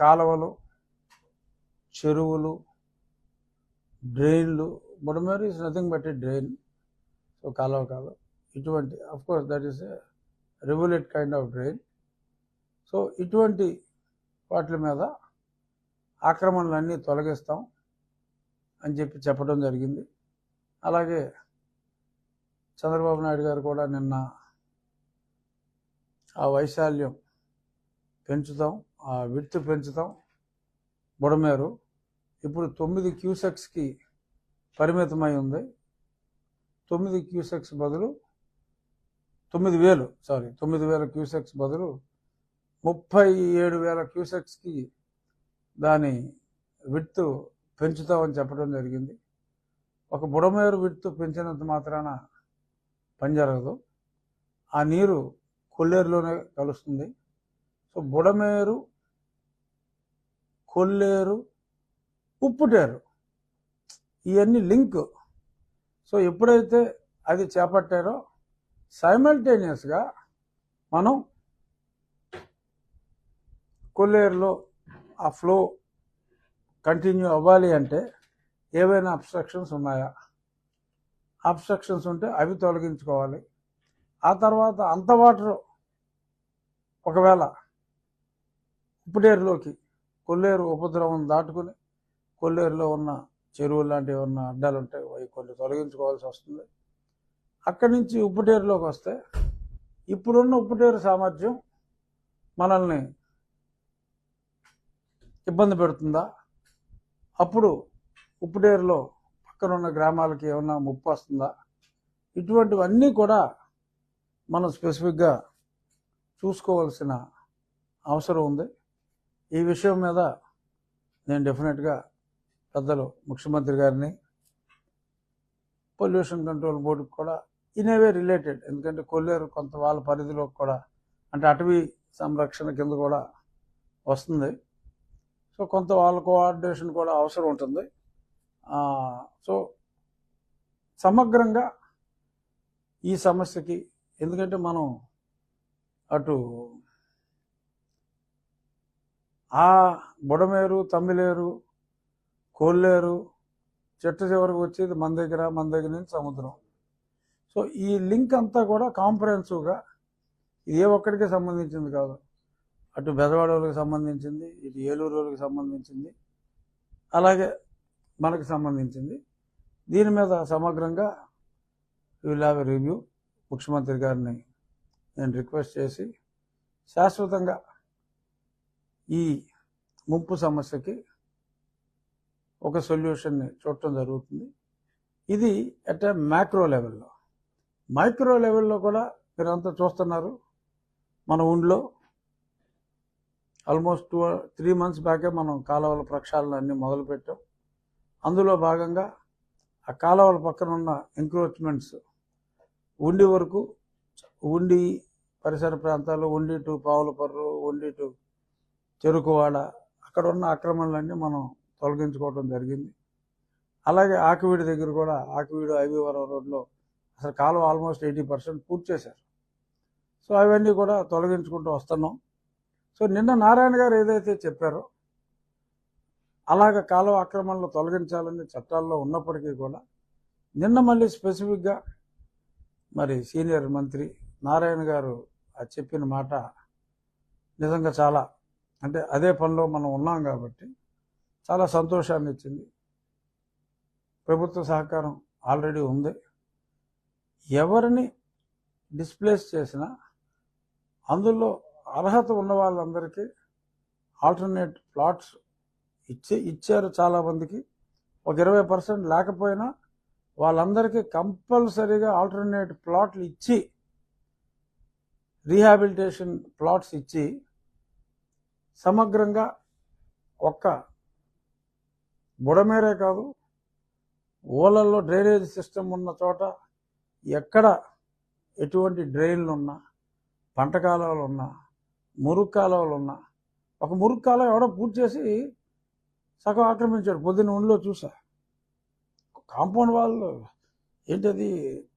కాలువలు చెరువులు డ్రైన్లు Budameru is nothing but a drain so కాలువ కాలువ ఇటువంటి of course that is a regulate kind of drain so ఇటువంటి వాటి మీద ఆక్రమణలన్నీ తొలగిస్తాం అని చెప్పి చెప్పడం జరిగింది. అలాగే చంద్రబాబు నాయుడు గారు కూడా నిన్న ఆ వైశాల్యం పెంచుతాం. విడ్త్ పెంచుతాం. బుడమేరు. ఇప్పుడు తొమ్మిది క్యూసెక్స్కి పరిమితమై ఉంది. తొమ్మిది క్యూసెక్స్ బదులు తొమ్మిది వేలు సారీ తొమ్మిది వేల క్యూసెక్స్ బదులు ముప్పై ఏడు వేల క్యూసెక్స్కి దాని విడ్త్ పెంచుతామని చెప్పడం జరిగింది. ఒక బుడమేరు విడ్త్ పెంచినంత మాత్రాన పని జరగదు. ఆ నీరు కొల్లేరులోనే కలుస్తుంది. సో బుడమేరు కొల్లేరు ఉప్పుటేరు. ఇవన్నీ లింక్. సో ఎప్పుడైతే అది చేపట్టారో సైమల్టేనియస్గా మనం కొల్లేరులో ఆ ఫ్లో కంటిన్యూ అవ్వాలి అంటే ఏవైనా అబ్స్ట్రక్షన్స్ ఉన్నాయా? అబ్స్ట్రక్షన్స్ ఉంటే అవి తొలగించుకోవాలి. ఆ తర్వాత అంత వాటర్ ఒకవేళ ఉప్పుటేరులోకి కొల్లేరు ఉపద్రవం దాటుకుని కొల్లేరులో ఉన్న చెరువులు లాంటివి ఉన్న అడ్డాలు ఉంటాయి అవి కొన్ని తొలగించుకోవాల్సి వస్తుంది. అక్కడి నుంచి ఉప్పుటేరులోకి వస్తే ఇప్పుడున్న ఉప్పుటేరు సామర్థ్యం మనల్ని ఇబ్బంది పెడుతుందా? అప్పుడు ఉప్పుటేరులో పక్కనున్న గ్రామాలకి ఏమన్నా ముప్పు వస్తుందా? ఇటువంటివన్నీ కూడా మనం స్పెసిఫిక్గా చూసుకోవాల్సిన అవసరం ఉంది. ఈ విషయం మీద నేను డెఫినెట్గా పెద్దలు ముఖ్యమంత్రి గారిని పొల్యూషన్ కంట్రోల్ బోర్డుకి కూడా ఇనేవే రిలేటెడ్ ఎందుకంటే కొల్లేరు కొంత వాళ్ళ పరిధిలో కూడా అంటే అటవీ సంరక్షణ కింద కూడా వస్తుంది. సో కొంత వాళ్ళ కోఆర్డినేషన్ కూడా అవసరం ఉంటుంది. సో సమగ్రంగా ఈ సమస్యకి ఎందుకంటే మనం అటు ఆ బుడమేరు తమ్మిలేరు కోల్లేరు చెట్టు చివరికి వచ్చేది మన దగ్గర మన దగ్గర నుంచి సముద్రం. సో ఈ లింక్ అంతా కూడా కాంప్రహెన్సివ్గా ఇది ఏ ఒక్కడికే సంబంధించింది కాదు. అటు బెదవాడ వాళ్ళకి సంబంధించింది ఇటు ఏలూరు వాళ్ళకి సంబంధించింది అలాగే మనకు సంబంధించింది. దీని మీద సమగ్రంగా విల్ హ్యావ్ రివ్యూ ముఖ్యమంత్రి గారిని నేను రిక్వెస్ట్ చేసి శాశ్వతంగా ఈ ముంపు సమస్యకి ఒక సొల్యూషన్ని చూడటం జరుగుతుంది. ఇది అట్ ఏ మ్యాక్రో లెవెల్లో మైక్రో లెవెల్లో కూడా మీరంతా చూస్తున్నారు. మన ఊళ్ళో ఆల్మోస్ట్ టూ త్రీ మంత్స్ బ్యాకే మనం కాలువల ప్రక్షాళన అన్నీ మొదలుపెట్టాం. అందులో భాగంగా ఆ కాలువల పక్కన ఉన్న ఎంక్రోచ్మెంట్స్ ఉండి వరకు ఉండి పరిసర ప్రాంతాలు ఉండి టు పావులపర్రు ఉండి టు చెరుకువాడ అక్కడ ఉన్న ఆక్రమణలన్నీ మనం తొలగించుకోవడం జరిగింది. అలాగే ఆకువీడి దగ్గర కూడా ఆకువీడు ఐవీవరం రోడ్లో అసలు కాలువ ఆల్మోస్ట్ ఎయిటీ పర్సెంట్ పూర్తి చేశారు. సో అవన్నీ కూడా తొలగించుకుంటూ వస్తున్నాం. సో నిన్న నారాయణ గారు ఏదైతే చెప్పారో అలాగ కాలువ ఆక్రమణలు తొలగించాలని చట్టాల్లో ఉన్నప్పటికీ కూడా నిన్న మళ్ళీ స్పెసిఫిక్గా మరి సీనియర్ మంత్రి నారాయణ గారు చెప్పిన మాట నిజంగా చాలా అంటే అదే పనిలో మనం ఉన్నాం కాబట్టి చాలా సంతోషాన్ని ఇచ్చింది. ప్రభుత్వ సహకారం ఆల్రెడీ ఉంది. ఎవరిని డిస్ప్లేస్ చేసినా అందులో అర్హత ఉన్న వాళ్ళందరికీ ఆల్టర్నేట్ ప్లాట్స్ ఇచ్చి ఇచ్చారు చాలామందికి ఒక ఇరవై పర్సెంట్ లేకపోయినా వాళ్ళందరికీ కంపల్సరీగా ఆల్టర్నేట్ ప్లాట్లు ఇచ్చి రీహాబిలిటేషన్ ప్లాట్స్ ఇచ్చి సమగ్రంగా ఒక్క బుడమేరే కాదు ఊళ్ళల్లో డ్రైనేజ్ సిస్టమ్ ఉన్న చోట ఎక్కడ ఎటువంటి డ్రైన్లు ఉన్నా పంట కాలువలు ఉన్నా మురుగు కాలువలు ఉన్నా ఒక మురుగు కాలువ ఎవడో పూర్తి చేసి సగం ఆక్రమించాడు పొద్దున్న ఒంట్లో చూసా. కాంపౌండ్ వాళ్ళు ఏంటది?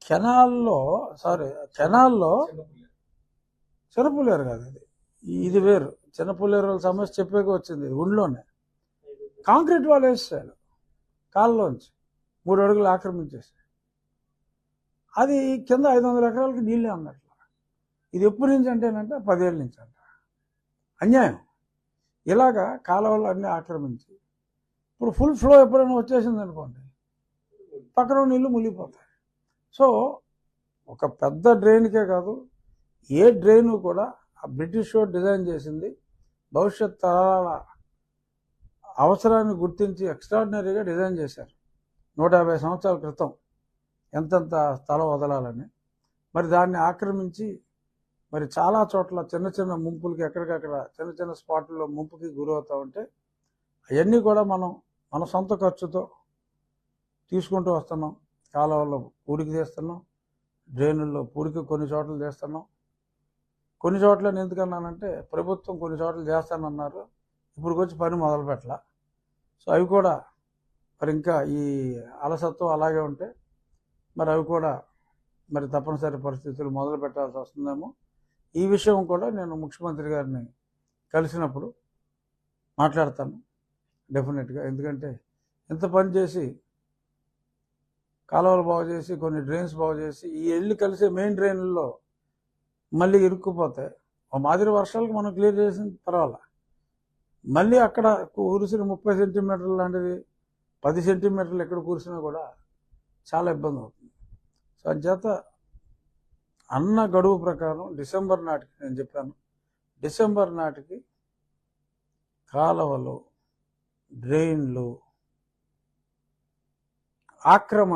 కెనాల్లో సారీ కెనాల్లో చెరుపులేరు కాదు అది. ఇది వేరు. చిన్నపుల్లేరు సమస్య చెప్పేకి వచ్చింది. ఒంట్లోనే కాంక్రీట్ వాళ్ళు వేసేసాడు కాళ్ళలోంచి మూడు అడుగులు ఆక్రమించేసాడు అది కింద ఐదు వందల ఎకరాలకి నీళ్ళే అన్నట్ల. ఇది ఎప్పటి నుంచి అంటేనంటే పదేళ్ళ నుంచి అంట. అన్యాయం. ఇలాగా కాలువలు అన్నీ ఆక్రమించి. ఇప్పుడు ఫుల్ ఫ్లో ఎప్పుడైనా వచ్చేసింది అనుకోండి. పక్కన నీళ్ళు మునిగిపోతాయి. సో ఒక పెద్ద డ్రైన్కే కాదు ఏ డ్రైను కూడా ఆ బ్రిటిష్ వాడు డిజైన్ చేసింది భవిష్యత్ తరాల అవసరాన్ని గుర్తించి ఎక్స్ట్రాడినరీగా డిజైన్ చేశారు. నూట యాభై సంవత్సరాల క్రితం ఎంతెంత స్థలం వదలాలని. మరి దాన్ని ఆక్రమించి మరి చాలా చోట్ల చిన్న చిన్న ముంపులకి ఎక్కడికక్కడ చిన్న చిన్న స్పాట్లలో ముంపుకి గురవుతూ ఉంటే అవన్నీ కూడా మనం మన సొంత ఖర్చుతో తీసుకుంటూ వస్తున్నాం. కాలువల్లో పూడికి తీస్తున్నాం. డ్రైనుల్లో పూడికి కొన్ని చోట్ల చేస్తున్నాం కొన్ని చోట్ల నేను ఎందుకన్నానంటే ప్రభుత్వం కొన్ని చోట్ల చేస్తానన్నారు. ఇప్పుడు వచ్చి పని మొదలు పెట్టాల. సో అవి కూడా మరి ఇంకా ఈ అలసత్వం అలాగే ఉంటే మరి అవి కూడా మరి తప్పనిసరి పరిస్థితులు మొదలు పెట్టాల్సి వస్తుందేమో. ఈ విషయం కూడా నేను ముఖ్యమంత్రి గారిని కలిసినప్పుడు మాట్లాడతాను డెఫినెట్గా. ఎందుకంటే ఇంత పని చేసి కాలువలు బాగు చేసి కొన్ని డ్రైన్స్ బాగు చేసి ఈ వెళ్ళి కలిసే మెయిన్ డ్రైన్లలో మళ్ళీ ఇరుక్కుపోతాయి. ఓ మాదిరి వర్షాలకు మనం క్లియర్ చేసిన తర్వాత మళ్ళీ అక్కడ కురిసిన ముప్పై సెంటీమీటర్లు లాంటిది పది సెంటీమీటర్లు ఎక్కడ కురిసినా కూడా చాలా ఇబ్బంది అవుతుంది. సో అంచేత అన్న గడువు ప్రకారం డిసెంబర్ నాటికి నేను చెప్పాను. డిసెంబర్ నాటికి కాలువలు డ్రైన్లు ఆక్రమణ